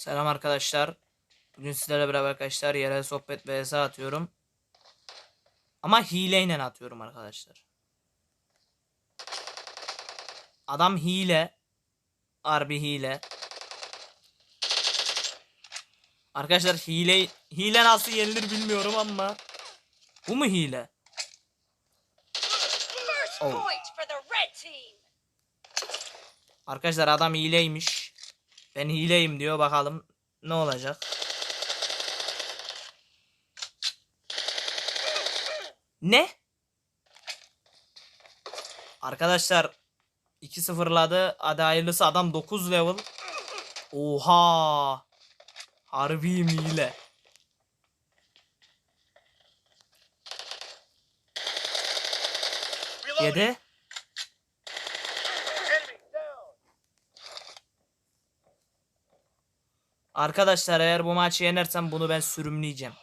Selam arkadaşlar. Bugün sizlerle beraber arkadaşlar yerel sohbet vs atıyorum. Ama hileyle atıyorum arkadaşlar. Adam hile. Harbi hile. Arkadaşlar hile hile nasıl yenilir bilmiyorum ama bu mu hile? Oh. Arkadaşlar adam hileymiş. Ben hileyim diyor bakalım ne olacak. Ne? Arkadaşlar 2-0'ladı. Hadi hayırlısı adam 9 level. Oha. Harbi hile. Yedi. Arkadaşlar eğer bu maçı yenersem bunu ben sürümleyeceğim.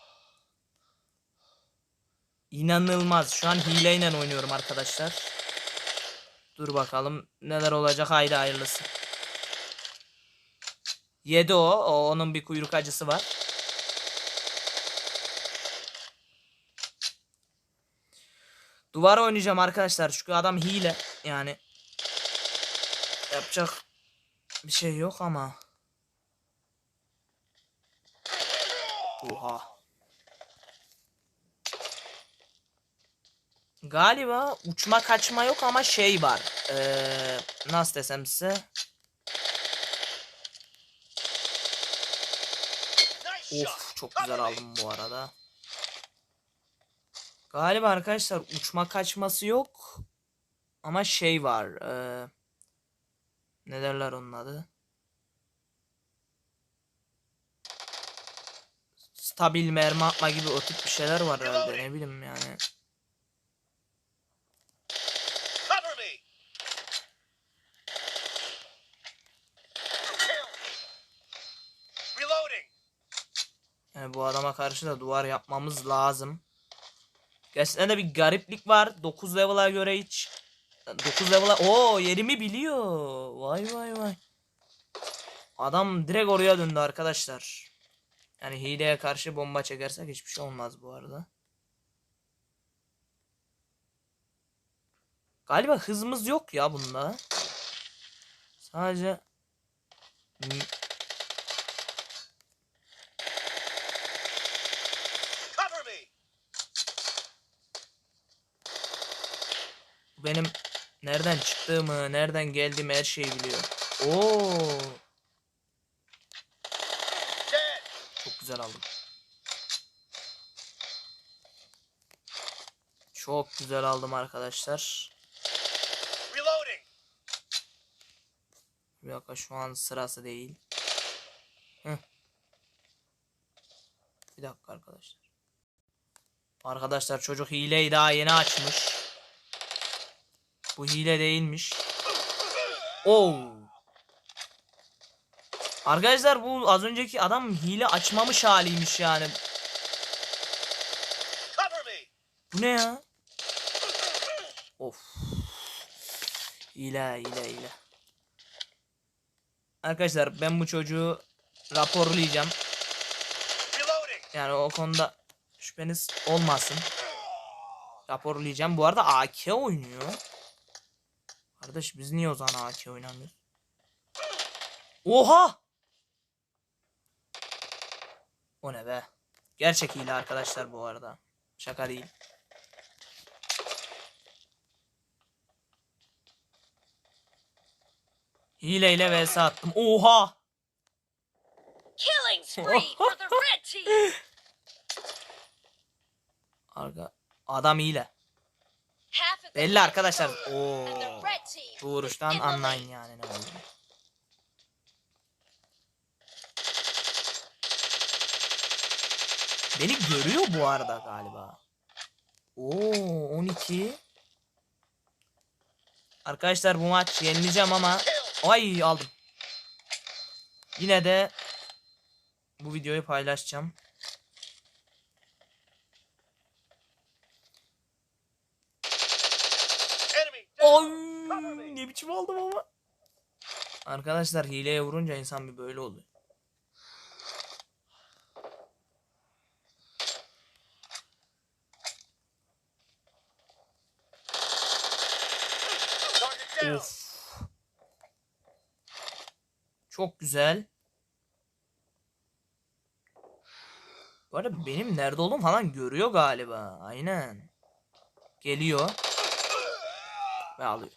İnanılmaz. Şu an hileyle oynuyorum arkadaşlar. Dur bakalım neler olacak haydi hayırlısı. Yedi o. o onun bir kuyruk acısı var. Duvar oynayacağım arkadaşlar. Çünkü adam hile. Yani yapacak bir şey yok ama. Oha. Galiba uçma kaçma yok ama şey var. Ee, nasıl desem size. Of çok güzel aldım bu arada. Galiba arkadaşlar uçma kaçması yok. Ama şey var. Ee, ne derler onun adı? Stabil mermi atma gibi o tip bir şeyler var herhalde ne bileyim yani. Yani bu adama karşı da duvar yapmamız lazım. Gerçekten de bir gariplik var. 9 level'a göre hiç 9 level'a o yerimi biliyor. Vay vay vay. Adam direkt oraya döndü arkadaşlar. Yani hileye karşı bomba çekersek hiçbir şey olmaz bu arada. Galiba hızımız yok ya bunda. Sadece benim nereden çıktığımı, nereden geldiğimi her şeyi biliyor. Oo, Dead! çok güzel aldım. Çok güzel aldım arkadaşlar. Dakika şu an sırası değil. Heh. Bir dakika arkadaşlar. Arkadaşlar çocuk hileyi daha yeni açmış. Bu hile değilmiş. Oo. Arkadaşlar bu az önceki adam hile açmamış haliymiş yani. Bu ne ya? Of. Hile hile hile. Arkadaşlar ben bu çocuğu raporlayacağım. Yani o konuda şüpheniz olmasın. Raporlayacağım. Bu arada AK oynuyor. Kardeş biz niye o zaman AK oynamıyoruz? Oha! O ne be? Gerçek hile arkadaşlar bu arada. Şaka değil. Hileyle vs attım. Oha! Killing spree for the red team. Arka adam hile. Belli arkadaşlar. Oo. Bu vuruştan anlayın yani ne olduğunu. Beni görüyor bu arada galiba. Oo 12. Arkadaşlar bu maç yenileceğim ama ay aldım. Yine de bu videoyu paylaşacağım. Ay ne biçim aldım ama. Arkadaşlar hileye vurunca insan bir böyle oluyor. Of. Çok güzel. Bu arada benim nerede olduğumu falan görüyor galiba. Aynen. Geliyor. Ve alıyor.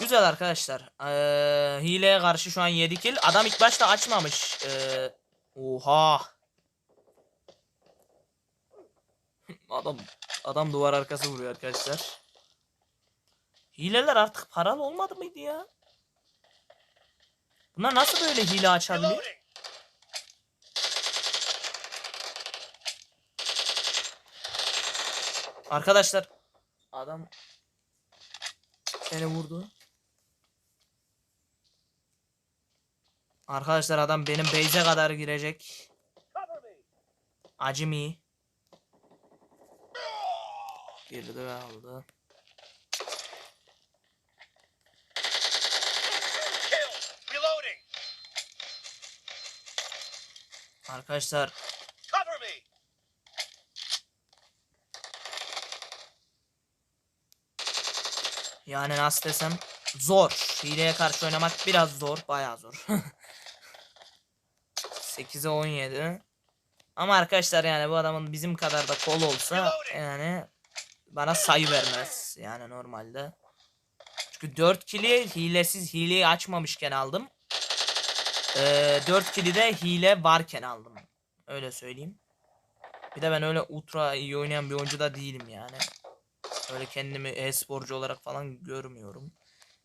Güzel arkadaşlar. Ee, hileye karşı şu an 7 kill. Adam ilk başta açmamış. Ee, oha. Adam adam duvar arkası vuruyor arkadaşlar. Hileler artık paralı olmadı mıydı ya? Bunlar nasıl böyle hile açabiliyor? Arkadaşlar adam beni vurdu. Arkadaşlar adam benim base'e kadar girecek. Acemi. Girdi ve aldı. Kill. Reloading. Arkadaşlar yani nasıl desem zor. Hileye karşı oynamak biraz zor. Bayağı zor. 8'e 17. Ama arkadaşlar yani bu adamın bizim kadar da kol olsa yani bana sayı vermez. Yani normalde. Çünkü 4 kili hilesiz hileyi açmamışken aldım. Ee, 4 kili de hile varken aldım. Öyle söyleyeyim. Bir de ben öyle ultra iyi oynayan bir oyuncu da değilim yani. Öyle kendimi e-sporcu olarak falan görmüyorum.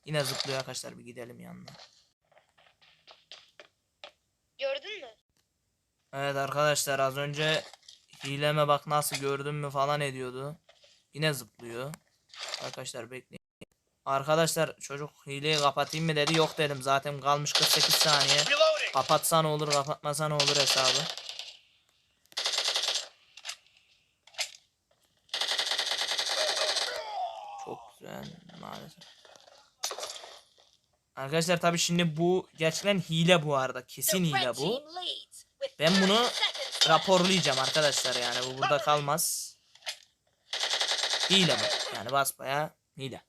Yine zıplıyor arkadaşlar bir gidelim yanına. Gördün mü? Evet arkadaşlar az önce hileme bak nasıl gördün mü falan ediyordu. Yine zıplıyor. Arkadaşlar bekleyin. Arkadaşlar çocuk hileyi kapatayım mı dedi. Yok dedim zaten kalmış 48 saniye. Reloading. Kapatsa ne olur kapatmasa ne olur hesabı. Çok güzel maalesef. Arkadaşlar tabi şimdi bu gerçekten hile bu arada. Kesin hile bu. Ben bunu 30 seconds left. raporlayacağım arkadaşlar yani bu burada kalmaz. Hile bu. Yani basbaya hile.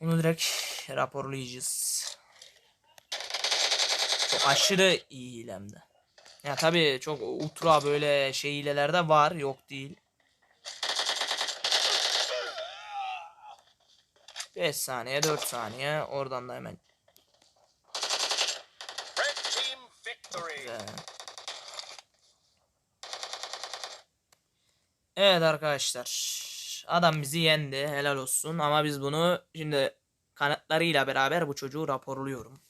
Bunu direkt raporlayacağız. Çok aşırı iyi hilemde. Ya tabi çok ultra böyle şey hileler de var yok değil. 5 saniye 4 saniye oradan da hemen. Evet arkadaşlar. Adam bizi yendi. Helal olsun. Ama biz bunu şimdi kanıtlarıyla beraber bu çocuğu raporluyorum.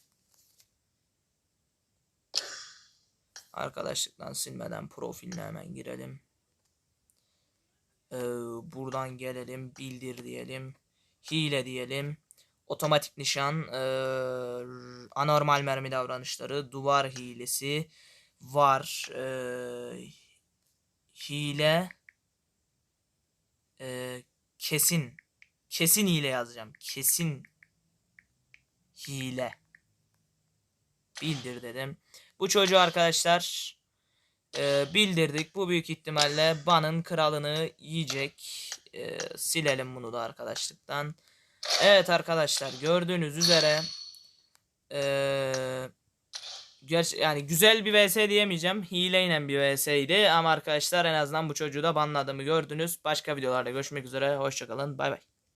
Arkadaşlıktan silmeden profiline hemen girelim. Ee, buradan gelelim. Bildir diyelim. Hile diyelim. Otomatik nişan. ee, anormal mermi davranışları. Duvar hilesi. Var. ee, hile. Ee, kesin. Kesin hile yazacağım. Kesin hile. Bildir dedim. Bu çocuğu arkadaşlar e, bildirdik. Bu büyük ihtimalle Ban'ın kralını yiyecek. E, silelim bunu da arkadaşlıktan. Evet arkadaşlar gördüğünüz üzere e, gerçi yani güzel bir vs diyemeyeceğim. Hileyle bir vs'ydi ama arkadaşlar en azından bu çocuğu da banladığımı gördünüz. Başka videolarda görüşmek üzere. Hoşçakalın. Bay bay.